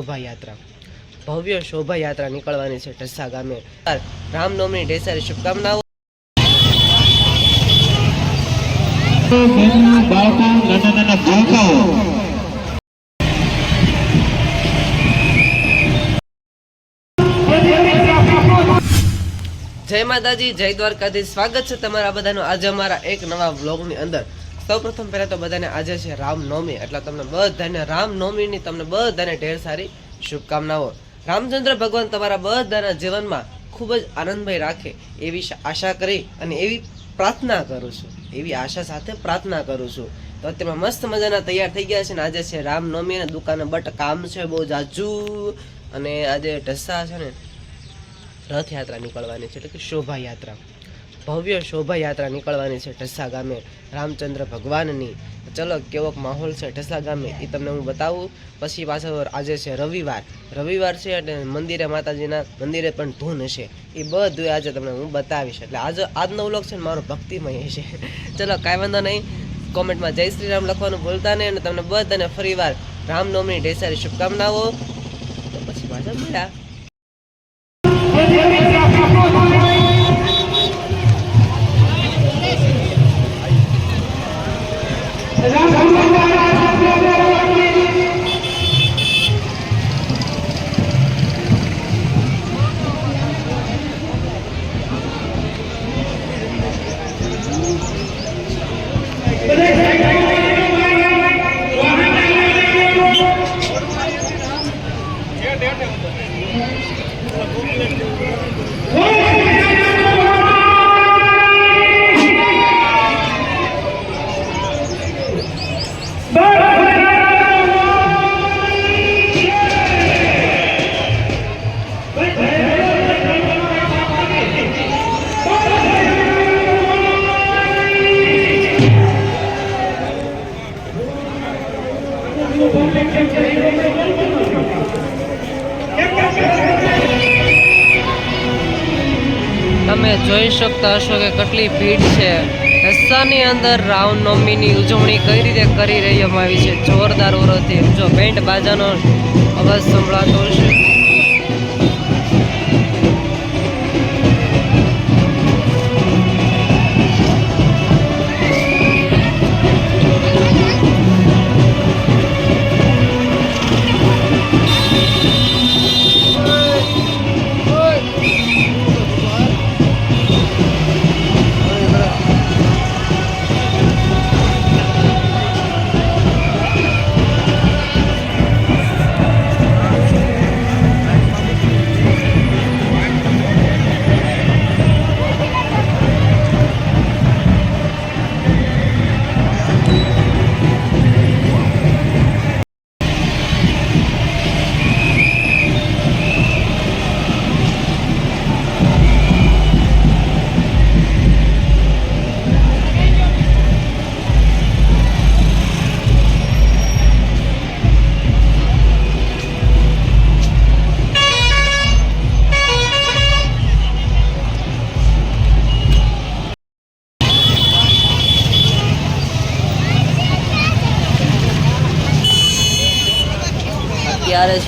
શોભાયાત્રા. ભવ્ય શોભાયાત્રા નીકળવાની છે ઢસા ગામે. રામનવમી ઢેસારી શુભકામનાઓ. જય માતાજી, જય દ્વારકાધીશ. સ્વાગત છે તમારા બધાનું આજે અમારા એક નવા વ્લોગની અંદર. સૌપ્રથમ પહેલા તો બધાને આજે છે રામનવમી, એટલે તમને બધાને રામનવમીની તમને બધાને ઢેર સારી શુભકામનાઓ. રામચંદ્ર ભગવાન તમારા બધાના જીવનમાં ખૂબ જ આનંદમય રાખે એવી આશા કરી અને એવી પ્રાર્થના કરું છું. એવી આશા સાથે પ્રાર્થના કરું છું. તો અત્યારમાં મસ્ત મજાના તૈયાર થઈ ગયા છે ને આજે છે રામનવમી અને દુકાને બટ કામ છે બહુ જાજુ. અને આજે ઢસા છે ને રથયાત્રા નીકળવાની છે, એટલે કે શોભાયાત્રા. ભવ્ય શોભાયાત્રા નીકળવાની છે ઢસા ગામે. રામચંદ્ર ભગવાનની ચલો કેવોક માહોલ છે ઢસા ગામે. એ તમને હું બતાવું. પછી પાછો આજે છે રવિવાર. રવિવાર છે એટલે મંદિરે માતાજીના મંદિરે પણ ધૂન હશે. એ બધું આજે તમને હું બતાવીશ. એટલે આજે, આજનો વ્લોગ છે મારો ભક્તિમય છે. ચલો, કાંઈ વાંધો નહીં. કોમેન્ટમાં જય શ્રી રામ લખવાનું ભૂલતા નહીં અને તમને બધાને ફરીવાર રામનવમી ઢેસારી શુભકામનાઓ. તો પછી પાછા મળ્યા. તમે જોઈ શકતા હશો કે કેટલી ભીડ છે. રસ્તાની અંદર રામનવમીની ઉજવણી કઈ રીતે કરી રહેવામાં આવી છે? જોરદાર ઓરોથી જો બેન્ડ બાજાનો અવાજ સંભળાતો હશે.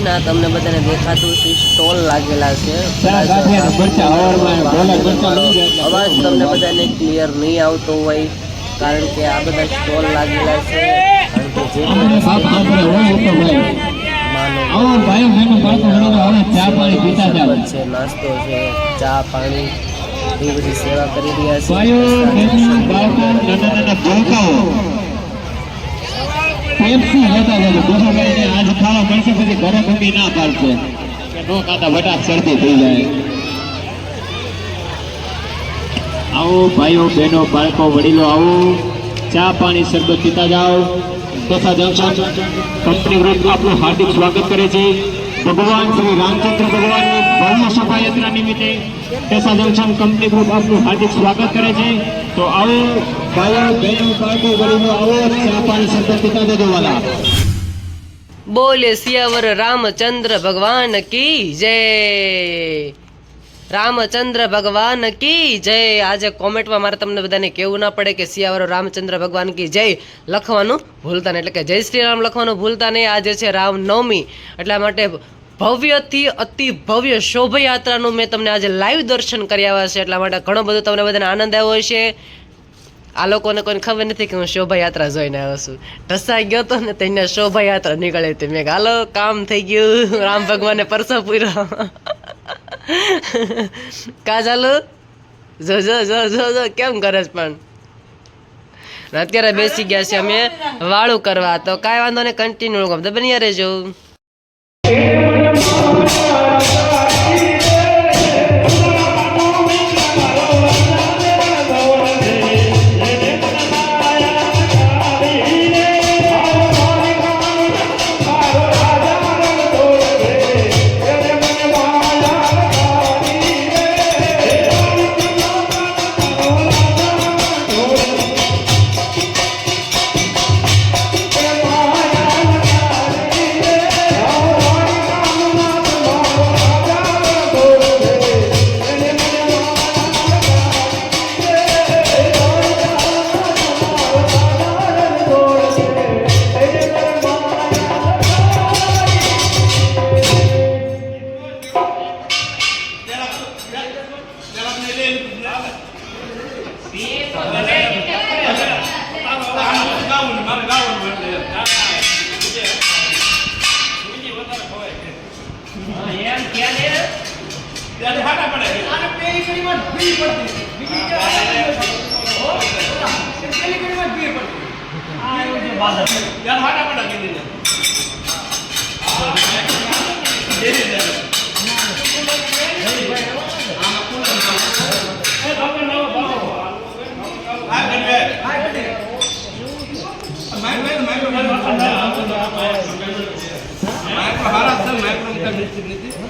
છે ને આ તમને બધાને દેખાતું છે સ્ટોલ લાગેલા છે. ચા ગાંઠિયા મરચા હવારમાં ડોલર મરચા લઈ જાય. એટલે અવાજ તમને બધાને ક્લિયર નહીં આવતો હોય કારણ કે આ બધા સ્ટોલ લાગેલા છે. કારણ કે જે આપણે બાપ આપણે હોય ઉપર ભાઈ માનો આવો ભાઈઓ બહેનો બાળકો વડીલો આવો ચા પાણી પીતા જાવ શરબત છે નાસ્તો છે ચા પાણી એ બધી સેવા કરી રહ્યા છે. મમ્મી ના પાડશે. નો ખાતા વટા શરદી થઈ જાય. આવો ભાઈઓ, બહેનો, બાળકો, વડીલો, આવો. ચા પાણી શરબત પીતા જાઓ. તથા જંકશન કંપની ગ્રુપ આપનું હાર્દિક સ્વાગત કરે છે. ભગવાન શ્રી રામચંદ્ર ભગવાનની ભવ્ય શોભાયાત્રા નિમિત્તે ટેસા જંકશન કંપની ગ્રુપ આપનું હાર્દિક સ્વાગત કરે છે. તો આવો, ભાઈઓ, બહેનો, બાળકો, વડીલો, આવો. ચા પાણી શરબત પીતા જજો બોલે સિયાવર રામચંદ્ર ભગવાન કી જય? રામચંદ્ર ભગવાન કી જય? આજે કોમેન્ટમાં મારે તમને બધાને કેવું ના પડે કે સિયાવારો રામચંદ્ર ભગવાન કી જય. લખવાનું ભૂલતા નહીં. એટલે કે જય શ્રી રામ લખવાનું ભૂલતા નહીં. આજે છે રામનવમી. એટલા માટે ભવ્યથી અતિ ભવ્ય શોભાયાત્રાનું મેં તમને આજે લાઈવ દર્શન કર્યા છે. એટલા માટે ઘણો બધો તમને બધાને આનંદ આવ્યો હશે. આ લોકોને કોઈને ખબર નથી કે હું શોભાયાત્રા જોઈને આવ્યો છું. ઢસાઈ ગયો તો ને તેને શોભાયાત્રા નીકળી હતી મેં હાલો, કામ થઈ ગયું. રામ ભગવાને પરસો પૂર્યો. કા ચાલુ જો જો જો જો જો, કેમ કરે પણ? અત્યારે બેસી ગયા છે અમે વાળું કરવા, તો કાંઈ વાંધો નહીં કન્ટિન્યુ ગમતો બની રહેજો. એમ કે ને એટલે હાટા પડે અને પેલી કડીમાં ભીડ પડતી બીજી કે પેલી કડીમાં ભીડ પડતી આ એવું જે બાધા હાટા પડે કીધી ને માઇક્રો હારા સર માઇક્રો નીતિ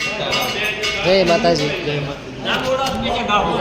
જય માતાજી. કાઠ